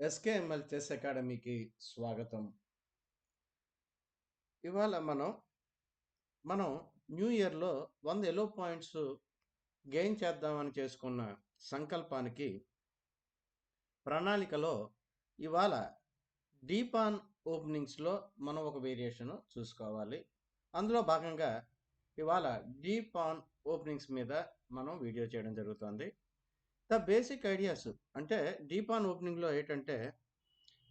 SKML chess అకాడమీకి స్వాగతం. ఇవాళ మనం మనం న్యూ ఇయర్లో వంద ఎలో పాయింట్స్ గెయిన్ చేద్దామని చేసుకున్న సంకల్పానికి ప్రణాళికలో ఇవాళ డీపాన్ ఓపెనింగ్స్లో మనం ఒక వేరియేషన్ చూసుకోవాలి. అందులో భాగంగా ఇవాళ డీపాన్ ఓపెనింగ్స్ మీద మనం వీడియో చేయడం జరుగుతుంది. ద బేసిక్ ఐడియాస్ అంటే డీపాన్ ఓపెనింగ్లో ఏంటంటే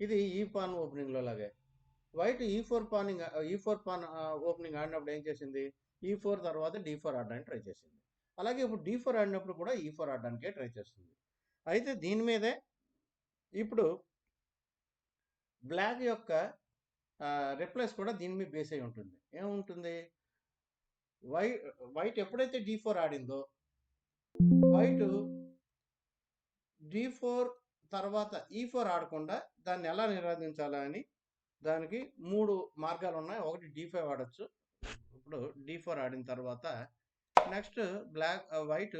ఇది ఈ పాన్ ఓపెనింగ్లో లాగే. వైట్ ఈ ఫోర్ పానింగ్ ఈ ఫోర్ పాన్ ఓపెనింగ్ ఆడినప్పుడు ఏం చేసింది? ఈ ఫోర్ తర్వాత డీ ఫోర్ ఆడడానికి ట్రై చేసింది. అలాగే ఇప్పుడు డీ ఫోర్ ఆడినప్పుడు కూడా ఈ ఫోర్ ఆడడానికే ట్రై చేస్తుంది. అయితే దీని మీదే ఇప్పుడు బ్లాక్ యొక్క రిప్లేస్ కూడా దీని మీద బేస్ అయి ఉంటుంది. ఏముంటుంది వై వైట్ ఎప్పుడైతే డీ ఫోర్ ఆడిందో వైట్ డి ఫోర్ తర్వాత ఈ ఫోర్ ఆడకుండా దాన్ని ఎలా నిరోధించాలా అని దానికి మూడు మార్గాలు ఉన్నాయి. ఒకటి డి ఫైవ్ ఆడచ్చు. ఇప్పుడు డి ఫోర్ ఆడిన తర్వాత next black white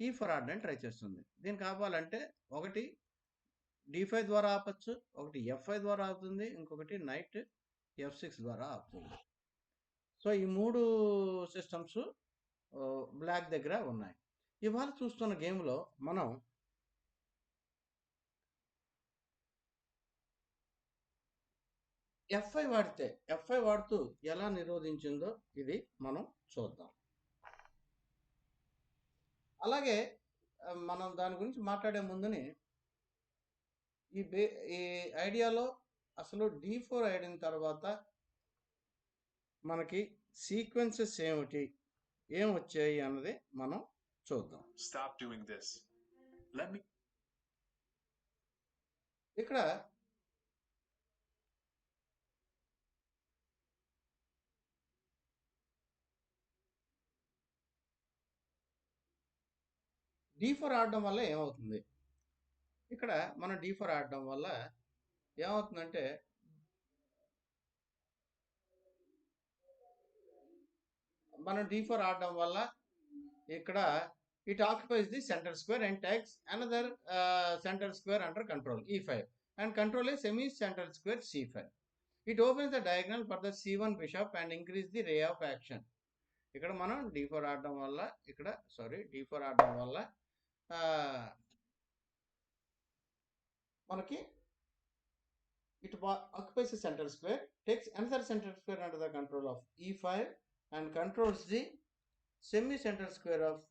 E four ఆడడానికి ట్రై చేస్తుంది. దీనికి కావాలంటే ఒకటి డి ఫైవ్ ద్వారా ఆపచ్చు ఒకటి ఎఫ్ ద్వారా ఆపుతుంది ఇంకొకటి నైట్ ఎఫ్ సిక్స్ ద్వారా ఆపుతుంది. సో ఈ మూడు సిస్టమ్స్ బ్లాక్ దగ్గర ఉన్నాయి. ఇవాళ చూస్తున్న గేమ్లో మనం ఎఫ్ఐ వాడితే ఎఫ్ఐ వాడుతూ ఎలా నిరోధించిందో ఇది మనం చూద్దాం అలాగే మనం దాని గురించి మాట్లాడే ముందుని ఈ బే ఈ ఐడియాలో అసలు డి ఫోర్ ఆడిన తర్వాత మనకి సీక్వెన్సెస్ ఏమిటి ఏం వచ్చాయి అన్నది మనం చూద్దాం this. Let me ఇక్కడ డీ ఫోర్ ఆడడం వల్ల ఏమవుతుంది? ఇక్కడ మనం డీ ఫోర్ ఆడడం వల్ల ఏమవుతుందంటే మనం డీ ఫోర్ ఆడడం వల్ల ఇక్కడ it occupies the centre square and takes another centre square under control E five and control a semi centre square C five it opens the diagonal for the C one bishop and increase the ray of action ఇక్కడ మనం D four ఆడడం వల్ల ఇక్కడ sorry D four ఆడడం వల్ల మనకి it occupies central square takes another central square under the control of E five and controls the semi central square of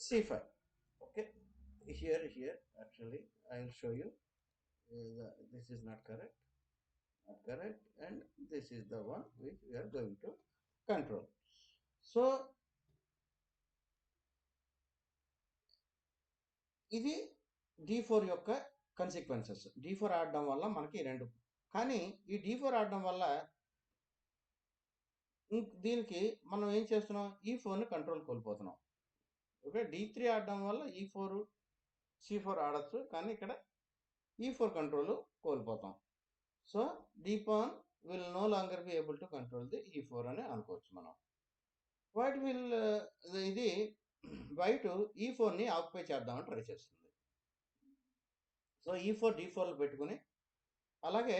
C five okay here here actually i will show you Uh, the- this is not correct not correct and this is the one which we are going to control so ఇది D four యొక్క consequences D four ఆడడం వల్ల మనకి రెండు. కానీ ఈ D four ఆడడం వల్ల దీనికి మనం ఏం చేస్తున్నాం? ఈ ఫోర్ని కంట్రోల్ కోల్పోతున్నాం. ఓకే? డి త్రీ ఆడడం వల్ల ఈ ఫోర్ సి ఫోర్ ఆడచ్చు. కానీ ఇక్కడ ఈ ఫోర్ కంట్రోల్ కోల్పోతాం. So d pawn will no longer be able to control the e four అని అనుకోవచ్చు మనం. వైట్ విల్ ఇది వైట్ ఈ ఫోర్ని ఆక్యుపై చేద్దామని ట్రై చేస్తుంది. సో ఈ ఫోర్ డి ఫోర్లు పెట్టుకుని అలాగే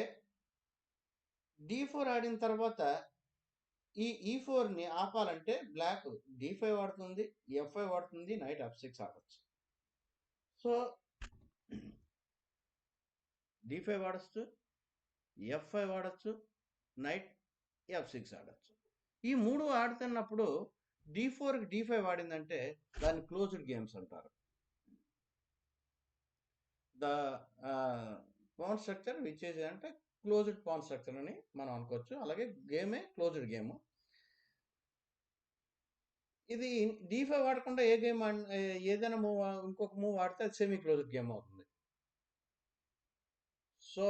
డి ఫోర్ ఆడిన తర్వాత ఈ ఈ ఫోర్ని ఆపాలంటే బ్లాక్ డి ఫైవ్ వాడుతుంది ఎఫ్ ఫైవ్ వాడుతుంది నైట్ ఎఫ్ సిక్స్ ఆడచ్చు. సో డి ఫైవ్ వాడచ్చు ఎఫ్ ఫైవ్ వాడచ్చు నైట్ ఎఫ్ సిక్స్ ఆడచ్చు. ఈ మూడు ఆడుతున్నప్పుడు డి ఫోర్కి డి ఫైవ్ ఆడిందంటే దాన్ని క్లోజ్డ్ గేమ్స్ అంటారు. The pawn structure which is అంటే క్లోజ్డ్ పౌన్ స్ట్రక్చర్ అని మనం అనుకోవచ్చు. అలాగే గేమే క్లోజ్డ్ గేమ్. ఇది డి ఫైవ్ వాడకుండా ఏ గేమ్ ఏదైనా మూవ్ ఇంకొక మూవ్ ఆడితే అది సెమీ క్లోజ్డ్ గేమ్ అవుతుంది. సో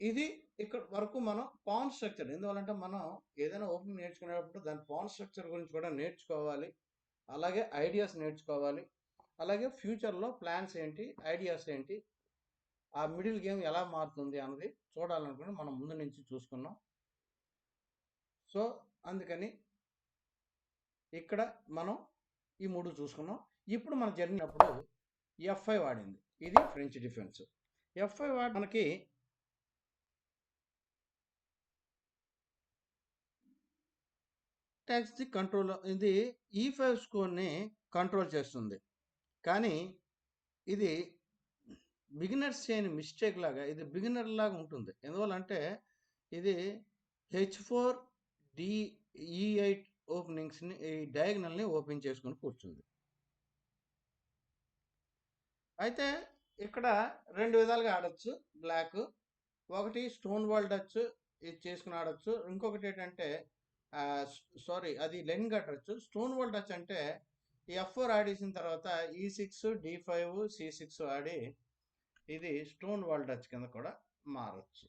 ఇది ఇక్కడ వరకు మనం పాన్ స్ట్రక్చర్ ఎందువల్లంటే మనం ఏదైనా ఓపెన్ నేర్చుకునేటప్పుడు దాని పాన్ స్ట్రక్చర్ గురించి కూడా నేర్చుకోవాలి. అలాగే ఐడియాస్ నేర్చుకోవాలి. అలాగే ఫ్యూచర్లో ప్లాన్స్ ఏంటి ఐడియాస్ ఏంటి ఆ మిడిల్ గేమ్ ఎలా మారుతుంది అన్నది చూడాలనుకుని మనం ముందు నుంచి చూసుకున్నాం. సో అందుకని ఇక్కడ మనం ఈ మూడు చూసుకున్నాం. ఇప్పుడు మన జరిగినప్పుడు ఎఫ్ఐ వాడింది. ఇది ఫ్రెంచ్ డిఫెన్స్ ఎఫ్ఐ వాడి మనకి ట్యాక్స్ ది కంట్రోల్ ఇది ఈ ఫైవ్ స్కోర్ని కంట్రోల్ చేస్తుంది. కానీ ఇది బిగినర్స్ చేయని మిస్టేక్ లాగా ఇది బిగినర్ లాగా ఉంటుంది. ఎందువల్ల అంటే ఇది హెచ్ ఫోర్ డి ఎయిట్ ఓపెనింగ్స్ని ఈ డయాగ్నల్ని ఓపెన్ చేసుకుని కూర్చుంది. అయితే ఇక్కడ రెండు విధాలుగా ఆడచ్చు. బ్లాక్ ఒకటి స్టోన్ వాల్ డచ్ ఇది చేసుకుని ఆడొచ్చు. ఇంకొకటి ఏంటంటే సారీ అది లెన్ కట్టచ్చు. స్టోన్ వాల్ టచ్ అంటే ఎఫ్ ఫోర్ ఆడేసిన తర్వాత E six D five C six ఆడి ఇది స్టోన్ వాల్ టచ్ కింద కూడా మారచ్చు.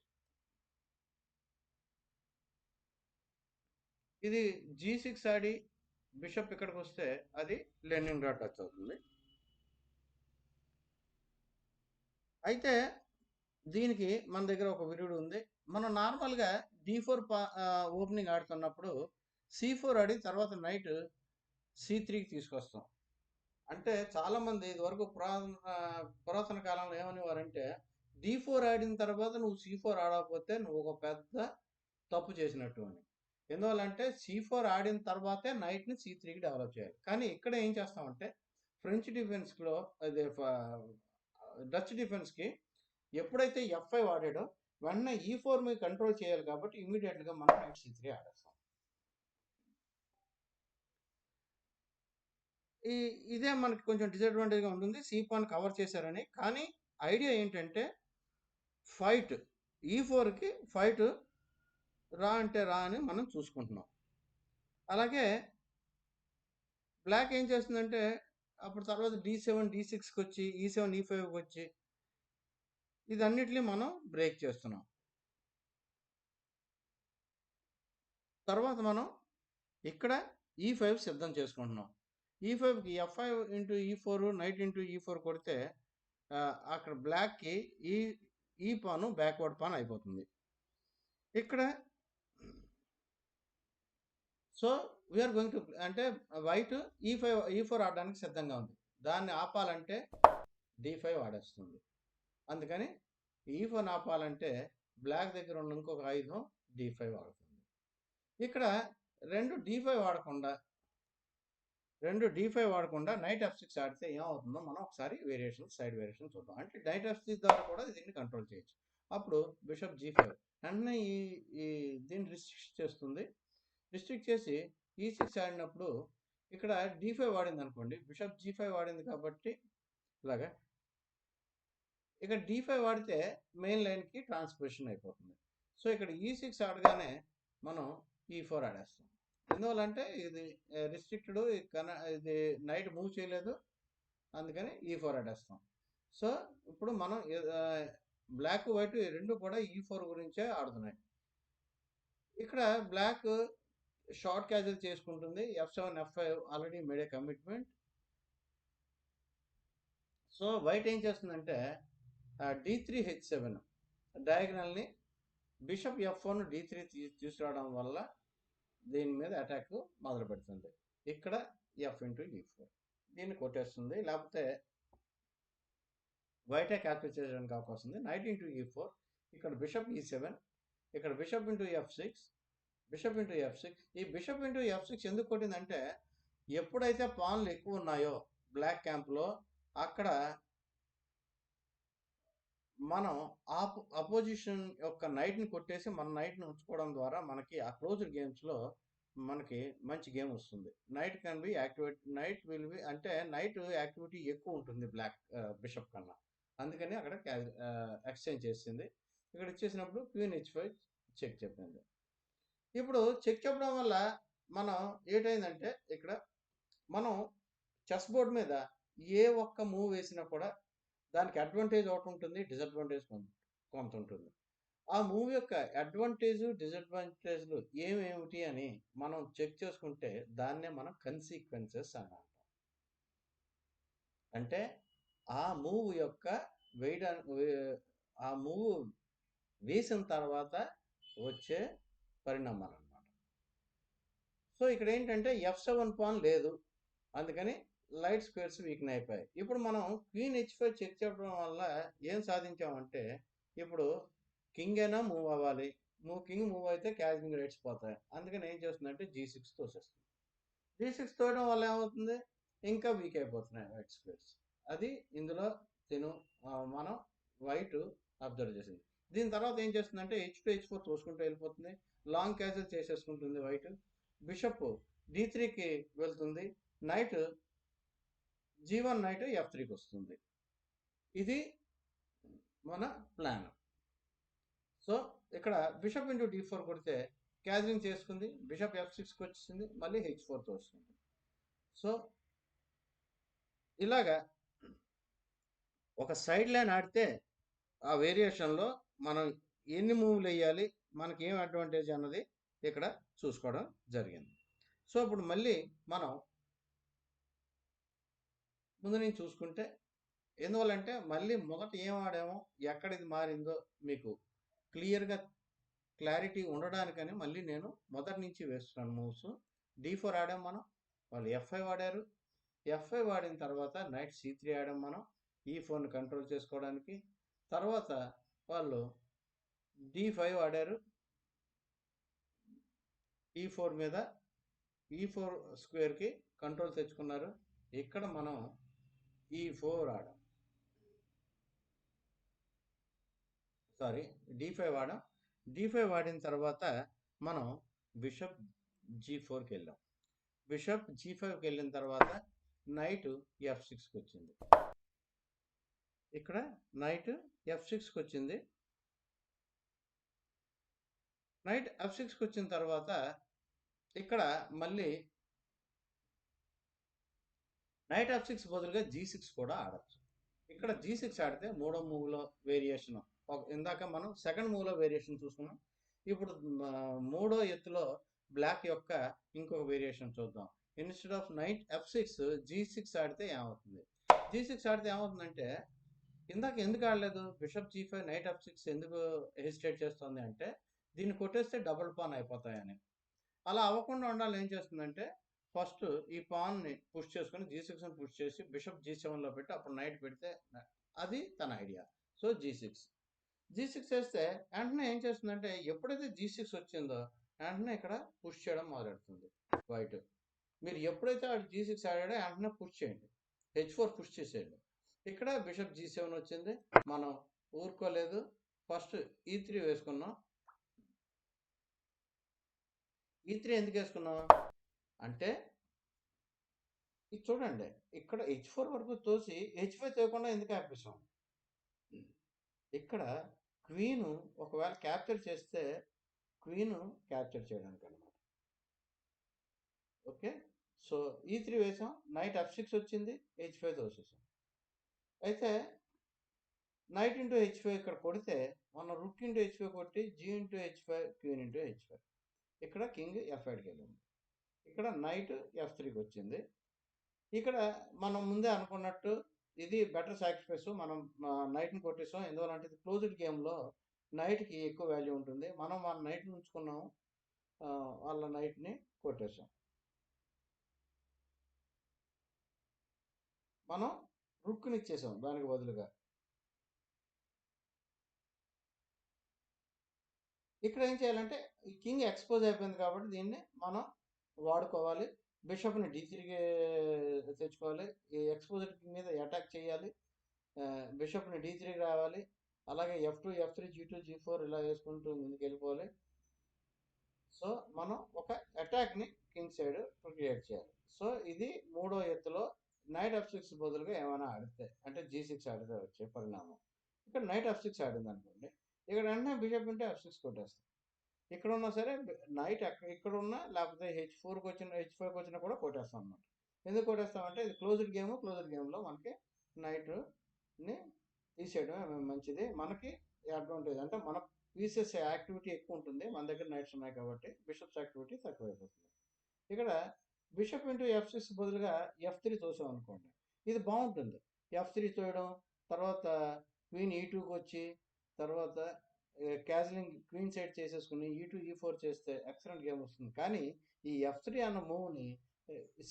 ఇది జీ సిక్స్ ఆడి బిషప్ ఇక్కడికి వస్తే అది లెనిన్ రా టచ్ అవుతుంది. అయితే దీనికి మన దగ్గర ఒక విరుడు ఉంది. మనం నార్మల్గా డి ఫోర్ ఓపెనింగ్ ఆడుతున్నప్పుడు సి ఫోర్ ఆడి తర్వాత నైట్ సి త్రీకి తీసుకొస్తాం. అంటే చాలామంది ఇదివరకు పురాతన పురాతన కాలంలో ఏమనేవారంటే డి ఫోర్ ఆడిన తర్వాత నువ్వు సి ఫోర్ ఆడకపోతే నువ్వు ఒక పెద్ద తప్పు చేసినట్టు అని. ఎందువల్లంటే సి ఫోర్ ఆడిన తర్వాతే నైట్ని సి త్రీకి డెవలప్ చేయాలి. కానీ ఇక్కడ ఏం చేస్తామంటే ఫ్రెంచ్ డిఫెన్స్లో అదే డచ్ డిఫెన్స్కి ఎప్పుడైతే ఎఫ్ ఫైవ్ ఆడాడో వెంటనే e ఈ ఫోర్ మీద కంట్రోల్ చేయాలి కాబట్టి ఇమీడియట్గా మనం నైట్ సి త్రీ ఆడేస్తాం. ఈ ఇదే మనకి కొంచెం డిసడ్వాంటేజ్గా ఉంటుంది. సి పాన్ కవర్ చేశారని. కానీ ఐడియా ఏంటంటే ఫైట్ ఈ ఫోర్కి ఫైట్ రా అంటే రా అని మనం చూసుకుంటున్నాం. అలాగే బ్లాక్ ఏం చేస్తుందంటే అప్పుడు తర్వాత డి సెవెన్ డి సిక్స్కి వచ్చి ఈ సెవెన్ ఈ ఫైవ్కి వచ్చి ఇదన్నిటిని మనం బ్రేక్ చేస్తున్నాం. తర్వాత మనం ఇక్కడ e ఈ ఫైవ్ సిద్ధం చేసుకుంటున్నాం. ఈ ఫైవ్కి F five into E four knight into E four కొడితే అక్కడ బ్లాక్కి ఈ ఈ పాను బ్యాక్వర్డ్ పాన్ అయిపోతుంది. ఇక్కడ so we are going to అంటే white E five E four ఆడడానికి సిద్ధంగా ఉంది. దాన్ని ఆపాలంటే డి ఫైవ్ ఆడేస్తుంది. అందుకని ఈ ఫోన్ ఆపాలంటే బ్లాక్ దగ్గర ఉన్న ఇంకొక ఆయుధం డి ఫైవ్ వాడుతుంది ఇక్కడ రెండు డి ఫైవ్ వాడకుండా రెండు డి ఫైవ్ వాడకుండా నైట్ ఎఫ్ సిక్స్ ఆడితే ఏమవుతుందో మనం ఒకసారి వేరియేషన్ సైడ్ వేరియేషన్ చూద్దాం. అంటే నైట్ ఎఫ్ సిక్స్ ద్వారా కూడా దీన్ని కంట్రోల్ చేయొచ్చు. అప్పుడు బిషప్ జీ ఫైవ్ వెంటనే ఈ ఈ దీన్ని రిస్ట్రిక్ట్ చేస్తుంది. రిస్ట్రిక్ట్ చేసి ఈ సిక్స్ ఆడినప్పుడు ఇక్కడ డి ఫైవ్ వాడింది అనుకోండి బిషప్ జీ ఫైవ్ వాడింది కాబట్టి ఇలాగా ఇక్కడ డి ఫైవ్ వాడితే మెయిన్ లైన్కి ట్రాన్స్పోజిషన్ అయిపోతుంది. సో ఇక్కడ e ఈ సిక్స్ ఆడగానే మనం e ఈ ఫోర్ ఆడేస్తాం. ఎందువల్ల అంటే ఇది రిస్ట్రిక్టెడ్ ఇది నైట్ మూవ్ చేయలేదు. అందుకని e ఈ ఫోర్ ఆడేస్తాం. సో ఇప్పుడు మనం బ్లాక్ వైట్ రెండు కూడా ఈ ఫోర్ గురించే ఆడుతున్నాయి. ఇక్కడ బ్లాక్ షార్ట్ క్యాజువల్ చేసుకుంటుంది. F seven F five already made commitment so white ఏం చేస్తుందంటే D three H seven డయాగ్నల్ని bishop F one D three తీసుకురావడం వల్ల దీని మీద అటాక్ మొదలు పెడుతుంది. ఇక్కడ ఎఫ్ ఇంటూ ఈ ఫోర్ దీన్ని కొట్టేస్తుంది. లేకపోతే వైట్ క్యాల్కులేట్ చేయడానికి అవకాశం ఉంది. Knight e into e E four ఇక్కడ బిషప్ ఈ సెవెన్ ఇక్కడ bishop into F six bishop into F six ఈ బిషప్ ఇంటూ ఎఫ్ సిక్స్ ఎందుకు కొట్టిందంటే ఎప్పుడైతే పాన్లు ఎక్కువ ఉన్నాయో బ్లాక్ క్యాంప్లో అక్కడ మనం ఆపో అపోజిషన్ యొక్క నైట్ని కొట్టేసి మన నైట్ని ఉంచుకోవడం ద్వారా మనకి ఆ క్లోజ్డ్ గేమ్స్లో మనకి మంచి గేమ్ వస్తుంది. Knight can be activate knight will be అంటే నైట్ యాక్టివిటీ ఎక్కువ ఉంటుంది బ్లాక్ బిషప్ కన్నా. అందుకని అక్కడ ఎక్స్చేంజ్ చేసింది. ఇక్కడ ఇచ్చేసినప్పుడు క్వీన్ హెచ్ ఫైవ్ చెక్ చెప్పింది. ఇప్పుడు చెక్ చెప్పడం వల్ల మనం ఏటైందంటే ఇక్కడ మనం చెస్ బోర్డ్ మీద ఏ ఒక్క మూవ్ వేసినా కూడా దానికి అడ్వాంటేజ్ ఒకటి ఉంటుంది డిసడ్వాంటేజ్ కొంత ఉంటుంది. ఆ మూవీ యొక్క అడ్వాంటేజ్ డిసడ్వాంటేజ్లు ఏమేమిటి అని మనం చెక్ చేసుకుంటే దాన్నే మనం కన్సీక్వెన్సెస్ అని అంటాం. అంటే ఆ మూవ్ యొక్క వేయడా ఆ మూవ్ వేసిన తర్వాత వచ్చే పరిణామాలు అన్నమాట సో ఇక్కడ ఏంటంటే ఎఫ్ సెవెన్ పాన్ లేదు. అందుకని లైట్ స్క్వేర్స్ వీక్న్ అయిపోయాయి. ఇప్పుడు మనం క్వీన్ హెచ్ ఫైవ్ చెక్ చేయడం వల్ల ఏం సాధించామంటే ఇప్పుడు కింగ్ అయినా మూవ్ అవ్వాలి. మూవ్ కింగ్ మూవ్ అయితే క్యాజింగ్ రేట్స్ పోతాయి. అందుకని ఏం చేస్తుందంటే జీ సిక్స్ తోసేస్తుంది. జీ సిక్స్ తోయడం వల్ల ఏమవుతుంది? ఇంకా వీక్ అయిపోతున్నాయి వైట్ స్క్వేర్స్. అది ఇందులో తిను మనం వైట్ అబ్జర్వ్ చేసింది. దీని తర్వాత ఏం చేస్తుందంటే హెచ్ టు హెచ్ ఫోర్ తోసుకుంటూ వెళ్ళిపోతుంది. లాంగ్ క్యాజల్ చేసేసుకుంటుంది వైట్. బిషప్ డి త్రీకి వెళ్తుంది. Knight G one knight F త్రీకి వస్తుంది. ఇది మన ప్లాన్ సో ఇక్కడ బిషప్ ఇంటూ డి ఫోర్ కొడితే క్యాజలింగ్ చేసుకుంది బిషప్ ఎఫ్ సిక్స్కి వచ్చింది మళ్ళీ హెచ్ ఫోర్తో వస్తుంది. సో ఇలాగా ఒక సైడ్ లైన్ ఆడితే ఆ వేరియేషన్లో మనం ఎన్ని మూవ్లు వేయాలి మనకి ఏం అడ్వాంటేజ్ అన్నది ఇక్కడ చూసుకోవడం జరిగింది. సో ఇప్పుడు మళ్ళీ మనం ముందు నుంచి చూసుకుంటే ఎందువల్లంటే మళ్ళీ మొదట ఏం ఆడామో ఎక్కడ ఇది మారిందో మీకు క్లియర్గా క్లారిటీ ఉండడానికని మళ్ళీ నేను మొదటి నుంచి వేస్తున్నాను మూవ్స్. డి ఫోర్ ఆడాం మనం వాళ్ళు ఎఫ్ఐ వాడారు. ఎఫ్ఐ వాడిన తర్వాత నైట్ సి త్రీ ఆడాం మనం ఈ ఫోన్ కంట్రోల్ చేసుకోవడానికి. తర్వాత వాళ్ళు డి ఫైవ్ ఆడారు ఈ ఫోర్ మీద ఈ ఫోర్ స్క్వేర్కి కంట్రోల్ తెచ్చుకున్నారు. ఇక్కడ మనం ఈ ఫోర్ ఆడాం. సారీ డి ఫైవ్ ఆడాం. డి ఫైవ్ వాడిన తర్వాత మనం బిషప్ జీ ఫోర్కి వెళ్ళాం. బిషప్ జీ ఫైవ్కి వెళ్ళిన తర్వాత నైట్ ఎఫ్ సిక్స్కి వచ్చింది. ఇక్కడ నైట్ ఎఫ్ సిక్స్కి వచ్చింది. నైట్ ఎఫ్ సిక్స్కి వచ్చిన తర్వాత ఇక్కడ మళ్ళీ నైట్ ఆఫ్ సిక్స్ బదులుగా జీ సిక్స్ కూడా ఆడచ్చు. ఇక్కడ జీ సిక్స్ ఆడితే మూడో మూవ్లో వేరియేషన్ ఇందాక మనం సెకండ్ మూవ్లో వేరియేషన్ చూసుకున్నాం. ఇప్పుడు మూడో ఎత్తులో బ్లాక్ యొక్క ఇంకొక వేరియేషన్ చూద్దాం. Instead of knight F six G six ఆడితే ఏమవుతుంది? జీ సిక్స్ ఆడితే ఏమవుతుందంటే ఇందాక ఎందుకు ఆడలేదు? Bishop G five knight F six ఎందుకు హెసిటేట్ చేస్తుంది అంటే దీన్ని కొట్టేస్తే డబుల్ పాన్ అయిపోతాయని. అలా అవ్వకుండా ఉండాలి ఏం చేస్తుందంటే ఫస్ట్ ఈ పాన్ని పుష్ చేసుకుని జీ సిక్స్ని పుష్ చేసి బిషప్ జీ సెవెన్లో పెట్టి అప్పుడు నైట్ పెడితే అది తన idea. So G six G six వేస్తే వెంటనే ఏం చేస్తుందంటే ఎప్పుడైతే జీ సిక్స్ వచ్చిందో వెంటనే ఇక్కడ పుష్ చేయడం మొదలెడుతుంది. వైట్ మీరు ఎప్పుడైతే ఆడు జీ సిక్స్ ఆడాడో వెంటనే పుష్ చేయండి. హెచ్ ఫోర్ పుష్ చేసేయండి. ఇక్కడ బిషప్ జీ సెవెన్ వచ్చింది. మనం ఊరుకోలేదు. ఫస్ట్ e ఈ త్రీ వేసుకున్నాం. E ఈ త్రీ ఎందుకు వేసుకున్నాం? అంటే ఇది చూడండి. ఇక్కడ హెచ్ ఫోర్ వరకు తోసి హెచ్ ఫైవ్ తేయకుండా ఎందుకు ఆపేసాం ఇక్కడ క్వీను ఒకవేళ క్యాప్చర్ చేస్తే క్వీను క్యాప్చర్ చేయడానికి అనమాట ఓకే? సో ఈ త్రీ వేసాం. నైట్ ఎఫ్ సిక్స్ వచ్చింది. హెచ్ ఫైవ్ తోసేసాం. అయితే నైట్ ఇంటూ హెచ్ ఫైవ్ ఇక్కడ కొడితే మనం రుక్ ఇంటూ హెచ్ ఫైవ్ కొట్టి G into H five queen into H five ఇక్కడ కింగ్ ఎఫ్ ఐడ్కి వెళ్ళింది ఇక్కడ నైట్ ఎఫ్ త్రీకి వచ్చింది. ఇక్కడ మనం ముందే అనుకున్నట్టు ఇది బెటర్ సాక్రిఫైస్ మనం నైట్ని కొట్టేసాం. ఎందువల్లంటే ఇది క్లోజ్డ్ గేమ్లో నైట్కి ఎక్కువ వాల్యూ ఉంటుంది. మనం వాళ్ళ నైట్ ఉంచుకున్నాము వాళ్ళ నైట్ని కొట్టేసాం. మనం రుక్కుని ఇచ్చేసాం దానికి బదులుగా. ఇక్కడ ఏం చేయాలంటే ఈ కింగ్ ఎక్స్పోజ్ అయిపోయింది కాబట్టి దీన్ని మనం వాడుకోవాలి. బిషప్ని డి త్రీకి తెచ్చుకోవాలి. ఈ ఎక్స్పోజర్ మీద అటాక్ చేయాలి. బిషప్ని డి త్రీకి రావాలి. అలాగే F two F three G two G four ఇలా వేసుకుంటూ ముందుకు వెళ్ళిపోవాలి సో మనం ఒక అటాక్ని కింగ్ సైడ్ క్రియేట్ చేయాలి. సో ఇది మూడో ఎత్తులో నైట్ ఆఫ్ సిక్స్ బదులుగా ఏమైనా ఆడితే అంటే జీ సిక్స్ ఆడితే వచ్చే పరిణామం. ఇక్కడ నైట్ ఆఫ్ సిక్స్ ఆడింది అనుకోండి ఇక్కడ వెంటనే బిషప్ ఉంటే ఆఫ్ సిక్స్ కొట్టేస్తాం. ఇక్కడ ఉన్నా సరే నైట్ అక్కడ ఇక్కడ ఉన్నా లేకపోతే హెచ్ ఫోర్కి వచ్చిన హెచ్ ఫైవ్కి వచ్చినా కూడా కొట్టేస్తాం అనమాట ఎందుకు కొట్టేస్తామంటే ఇది క్లోజ్డ్ గేమ్ క్లోజ్డ్ గేమ్లో మనకి నైట్ని తీసేయడం మంచిది. మనకి అడ్వాంటేజ్ అంటే మన పీసెస్ యాక్టివిటీ ఎక్కువ ఉంటుంది. మన దగ్గర నైట్స్ ఉన్నాయి కాబట్టి బిషప్స్ యాక్టివిటీ తక్కువైపోతుంది. ఇక్కడ బిషప్ ఇంటూ ఎఫ్ సిక్స్ బదులుగా ఎఫ్ త్రీ తోసాం అనుకోండి. ఇది బాగుంటుంది. ఎఫ్ త్రీ తోయడం తర్వాత క్వీన్ ఈ టూకి వచ్చి తర్వాత క్యాజలింగ్ క్వీన్ సైడ్ చేసేసుకుని ఈ టూ ఈ ఫోర్ చేస్తే ఎక్సలెంట్ గేమ్ వస్తుంది. కానీ ఈ ఎఫ్ త్రీ అన్న మూవ్ని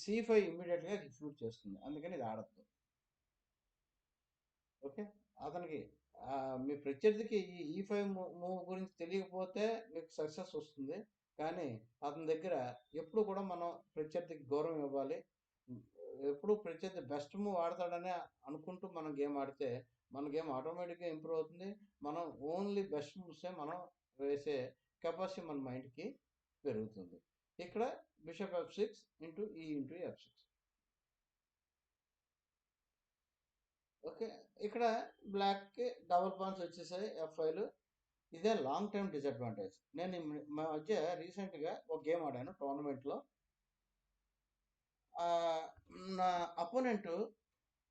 సి ఫైవ్ ఇమ్మీడియట్గా రిఫ్యూట్ చేస్తుంది. అందుకని ఇది ఆడద్దు. ఓకే? అతనికి మీ ప్రత్యర్థికి ఈ ఈ ఫైవ్ మూవ్ గురించి తెలియకపోతే మీకు సక్సెస్ వస్తుంది. కానీ అతని దగ్గర ఎప్పుడు కూడా మనం ప్రత్యర్థికి గౌరవం ఇవ్వాలి. ఎప్పుడు ప్రత్యర్థి బెస్ట్ మూవ్ ఆడతాడని అనుకుంటూ మనం గేమ్ ఆడితే మన గేమ్ ఆటోమేటిక్గా ఇంప్రూవ్ అవుతుంది. మనం ఓన్లీ బెస్ట్ మూవ్సే మనం వేసే కెపాసిటీ మన మైండ్కి పెరుగుతుంది. ఇక్కడ bishop F six into E into F six okay ఇక్కడ బ్లాక్కి డబుల్ పాన్స్ వచ్చేసాయి ఎఫ్ ఫైవ్ ఇదే లాంగ్ టైం డిసడ్వాంటేజ్ నేను మా మధ్య రీసెంట్గా ఒక గేమ్ ఆడాను టోర్నమెంట్లో నా అపోనెంట్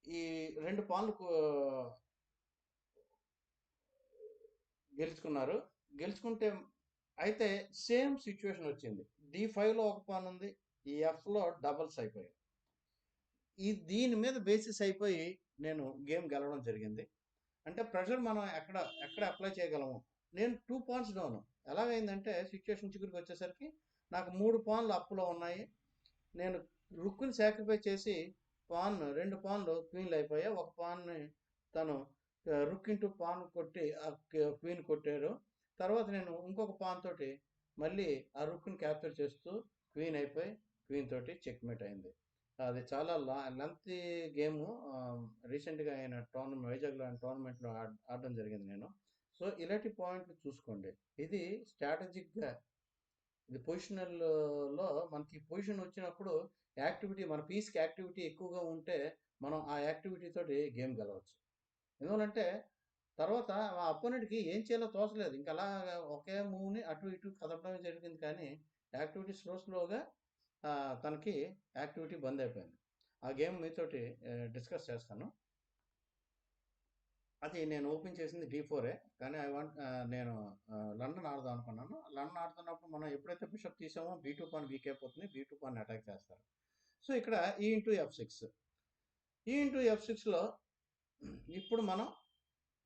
ఈ రెండు పాన్లు గెలుచుకున్నారు. గెలుచుకుంటే అయితే సేమ్ సిచ్యువేషన్ వచ్చింది. డి ఫైవ్లో ఒక పాన్ ఉంది. ఈ ఎఫ్లో డబల్స్ అయిపోయాయి. ఈ దీని మీద బేసిస్ అయిపోయి నేను గేమ్ గెలవడం జరిగింది. అంటే ప్రెషర్ మనం ఎక్కడ ఎక్కడ అప్లై చేయగలము? నేను టూ పాయింట్స్ డౌన్ ఎలాగైందంటే సిచ్యువేషన్ చిగురికి వచ్చేసరికి నాకు మూడు పాన్లు అప్పులో ఉన్నాయి. నేను రుక్కుని సాక్రిఫై చేసి పాన్ రెండు పాన్లు క్వీన్లు అయిపోయాయి. ఒక పాన్ని తను రుక్కింటూ పాన్ కొట్టి ఆ క్వీన్ కొట్టారు తర్వాత నేను ఇంకొక పాన్ తోటి మళ్ళీ ఆ రుక్ని క్యాప్చర్ చేస్తూ క్వీన్ అయిపోయి క్వీన్ తోటి చెక్మేట్ అయింది. అది చాలా లా లెంత్ గేమ్. రీసెంట్గా ఆయన టోర్నమెంట్ వైజాగ్లో ఆయన టోర్నమెంట్లో ఆడడం జరిగింది నేను. సో ఇలాంటి పాయింట్లు చూసుకోండి. ఇది స్ట్రాటజిక్గా ఇది పొజిషనల్లో మనకి పొజిషన్ వచ్చినప్పుడు యాక్టివిటీ మన పీస్కి యాక్టివిటీ ఎక్కువగా ఉంటే మనం ఆ యాక్టివిటీ తోటి గేమ్ గెలవచ్చు. ఎందుకంటే తర్వాత ఆ అపోనెంట్కి ఏం చేయాలో తోచలేదు. ఇంకా అలా ఒకే మూవ్ని అటు ఇటు కదపడం జరిగింది కానీ యాక్టివిటీ స్లో స్లోగా తనకి యాక్టివిటీ బంద్ అయిపోయింది. ఆ గేమ్ మీతోటి డిస్కస్ చేస్తాను. అది నేను ఓపెన్ చేసింది డి ఫోరే కానీ ఐ వాంట్ నేను లండన్ ఆడదాం అనుకున్నాను. లండన్ ఆడుతున్నప్పుడు మనం ఎప్పుడైతే బిషప్ తీసామో బీ టూ పాన్ వీక్ అయిపోతుంది. బీ టూ పాన్ అటాక్ చేస్తారు. సో ఇక్కడ E into F six. E into F సిక్స్లో ఇప్పుడు మనం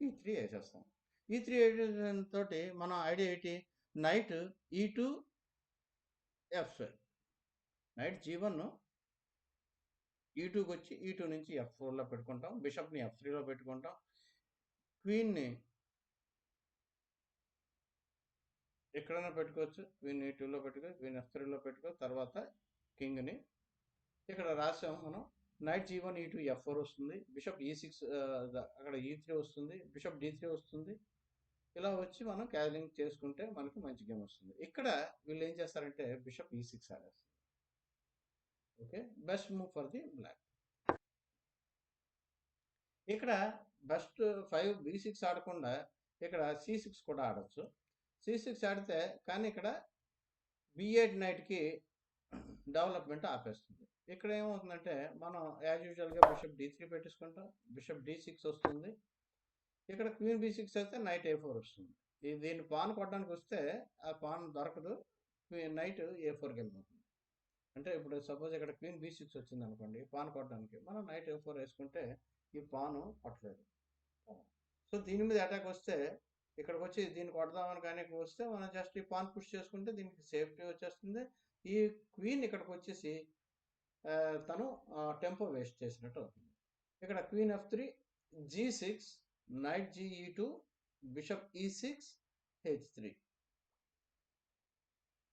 ఈ త్రీ వేసేస్తాం. ఈ త్రీ తోటి మనం ఐడియా ఏంటి? Knight E two F knight G one E టూకి వచ్చి ఈ టూ నుంచి ఎఫ్ ఫోర్లో పెట్టుకుంటాం. బిషప్ని ఎఫ్ త్రీలో పెట్టుకుంటాం. క్వీన్ని ఎక్కడైనా పెట్టుకోవచ్చు. క్వీన్ ఈ టూలో పెట్టుకోవచ్చు క్వీన్ ఎఫ్ త్రీలో పెట్టుకో తర్వాత కింగ్ని. ఇక్కడ రాసాం మనం knight G one E two F four వస్తుంది. బిషప్ ఈ సిక్స్ అక్కడ ఈ త్రీ వస్తుంది. బిషప్ డి త్రీ వస్తుంది. ఇలా వచ్చి మనం క్యాలింగ్ చేసుకుంటే మనకు మంచి గేమ్ వస్తుంది. ఇక్కడ వీళ్ళు ఏం చేస్తారంటే bishop e six ఆడేస్తుంది okay? Best move for the black. ఇక్కడ బెస్ట్ ఫైవ్ బి సిక్స్ ఆడకుండా ఇక్కడ సి సిక్స్ కూడా ఆడచ్చు. సి సిక్స్ ఆడితే కానీ ఇక్కడ బి ఎయిట్ నైట్కి డెవలప్మెంట్ ఆపేస్తుంది. ఇక్కడ ఏమవుతుందంటే మనం యాజ్ యూజువల్గా బిషప్ డి త్రీ పెట్టేసుకుంటాం. బిషప్ డి సిక్స్ వస్తుంది. ఇక్కడ క్వీన్ బి సిక్స్ అయితే నైట్ ఏ ఫోర్ వస్తుంది. ఇది దీన్ని పాన్ కొట్టడానికి వస్తే ఆ పాన్ దొరకదు. నైట్ ఏ ఫోర్కి వెళ్ళిపోతుంది అంటే ఇప్పుడు సపోజ్ ఇక్కడ క్వీన్ బి సిక్స్ వచ్చింది అనుకోండి పాన్ కొట్టడానికి. మనం నైట్ ఏ ఫోర్ వేసుకుంటే ఈ పాను కొట్టలేదు. సో దీని మీద అటాక్ వస్తే ఇక్కడికి వచ్చి దీన్ని కొడదామని కానీ వస్తే మనం జస్ట్ ఈ పాన్ పుష్ చేసుకుంటే దీనికి సేఫ్టీ వచ్చేస్తుంది. ఈ క్వీన్ ఇక్కడికి వచ్చేసి తను టెంపో వేస్ట్ చేసినట్టు అవుతుంది. ఇక్కడ queen F three G six knight G E two bishop E six H three.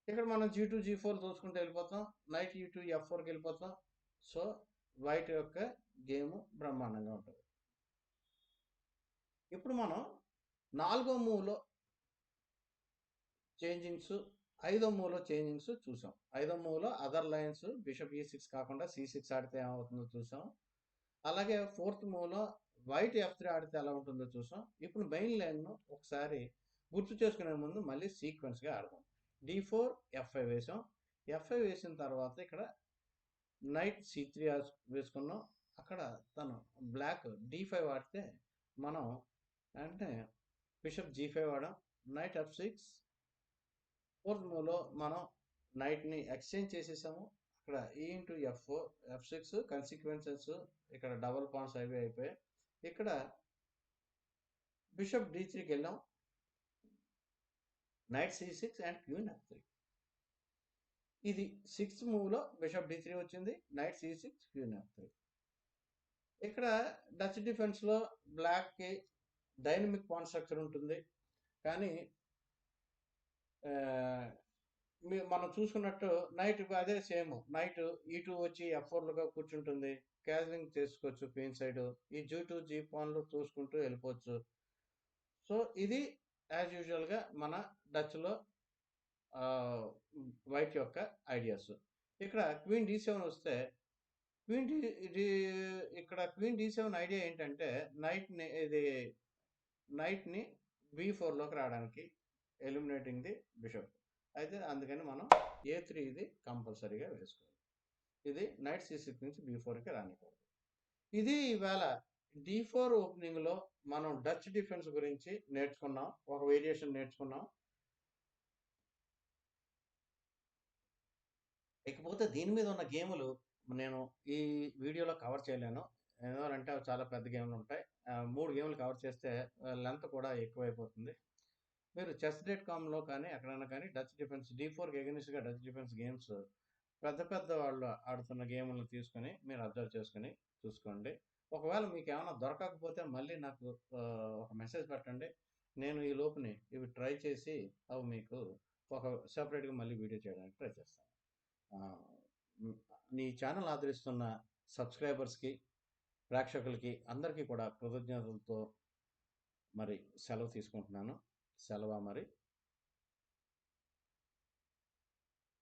ఇక్కడ మనం జీ టూ జీ ఫోర్ చూసుకుంటూ వెళ్ళిపోతాం నైట్ ఈ టూ ఎఫ్ ఫోర్కి వెళ్ళిపోతాం సో వైట్ యొక్క గేమ్ బ్రహ్మాండంగా ఉంటుంది. ఇప్పుడు మనం నాలుగో మూవ్లో చేంజింగ్స్ ఐదో మూలో చేంజింగ్స్ చూసాం. ఐదో మూలో other lines bishop E six కాకుండా సి సిక్స్ ఆడితే ఏమవుతుందో చూసాం. అలాగే ఫోర్త్ మూలో వైట్ ఎఫ్ త్రీ ఆడితే ఎలా ఉంటుందో చూసాం. ఇప్పుడు మెయిన్ లైన్ను ఒకసారి గుర్తు చేసుకునే ముందు మళ్ళీ సీక్వెన్స్గా ఆడదాం. డి ఫోర్ ఎఫ్ఐ వేసాం. ఎఫ్ఐ వేసిన తర్వాత ఇక్కడ నైట్ సి త్రీ వేసుకున్నాం. అక్కడ తను బ్లాక్ డి ఫైవ్ ఆడితే మనం అంటే బిషప్ జీ ఫైవ్ ఆడాం. నైట్ ఎఫ్ సిక్స్ ఫోర్త్ మూవ్లో మనం నైట్ని ఎక్స్చేంజ్ చేసేసాము. E ఇక్కడ e into f four f six consequences ఇక్కడ డబల్ పాయింట్స్ అవి అయిపోయాయి. ఇక్కడ బిషప్ డి త్రీకి వెళ్ళాం. Knight C six and queen F three ఇది సిక్స్త్ మూవ్లో బిషప్ డి త్రీ వచ్చింది. Knight C six queen F three ఇక్కడ డచ్ డిఫెన్స్లో బ్లాక్కి డైనమిక్ పాన్ స్ట్రక్చర్ ఉంటుంది. కానీ మనం చూసుకున్నట్టు నైట్ అదే సేమ్. నైట్ ఈ టూ వచ్చి ఎఫ్ ఫోర్లుగా కూర్చుంటుంది. క్యాజలింగ్ చేసుకోవచ్చు క్వీన్ సైడ్. ఈ జూ టూ జీ పాన్లు చూసుకుంటూ వెళ్ళిపోవచ్చు. సో ఇది యాజ్ యూజువల్గా మన డచ్లో వైట్ యొక్క ఐడియాస్. ఇక్కడ క్వీన్ డి సెవెన్ వస్తే క్వీన్ డీ డి- ఇక్కడ క్వీన్ డి సెవెన్ ఐడియా ఏంటంటే నైట్ని ఇది నైట్ని బి ఫోర్లోకి రావడానికి ఎలిమినేటింగ్ ది బిషప్. అయితే అందుకని మనం ఏ త్రీ ఇది కంపల్సరీగా వేసుకోవాలి. ఇది నైట్ సి సిక్స్ నుంచి బి ఫోర్కి రానికూడదు ఇది ఈవేళ డి ఫోర్ ఓపెనింగ్లో మనం డచ్ డిఫెన్స్ గురించి నేర్చుకున్నాం. ఒక వేరియేషన్ నేర్చుకున్నాం. ఇకపోతే దీని మీద ఉన్న గేములు నేను ఈ వీడియోలో కవర్ చేయలేను. ఎందుకంటే అవి చాలా పెద్ద గేమ్లు ఉంటాయి. మూడు గేమ్లు కవర్ చేస్తే లెంత్ కూడా ఎక్కువైపోతుంది. మీరు చెస్ డేట్ కామ్లో కానీ ఎక్కడైనా కానీ డచ్ డిఫెన్స్ డీ ఫోర్కి ఎగనిస్ట్గా డచ్ డిఫెన్స్ గేమ్స్ పెద్ద పెద్ద వాళ్ళు ఆడుతున్న గేములను తీసుకొని మీరు అబ్జర్వ్ చేసుకొని చూసుకోండి. ఒకవేళ మీకు ఏమైనా దొరకకపోతే మళ్ళీ నాకు ఒక మెసేజ్ పెట్టండి. నేను ఈ లోపుని ఇవి ట్రై చేసి అవి మీకు ఒక సెపరేట్గా మళ్ళీ వీడియో చేయడానికి ట్రై చేస్తాను. నీ ఛానల్ ఆదరిస్తున్న సబ్స్క్రైబర్స్కి ప్రేక్షకులకి అందరికీ కూడా కృతజ్ఞతలతో మరి సెలవు తీసుకుంటున్నాను. సెలవా మరి?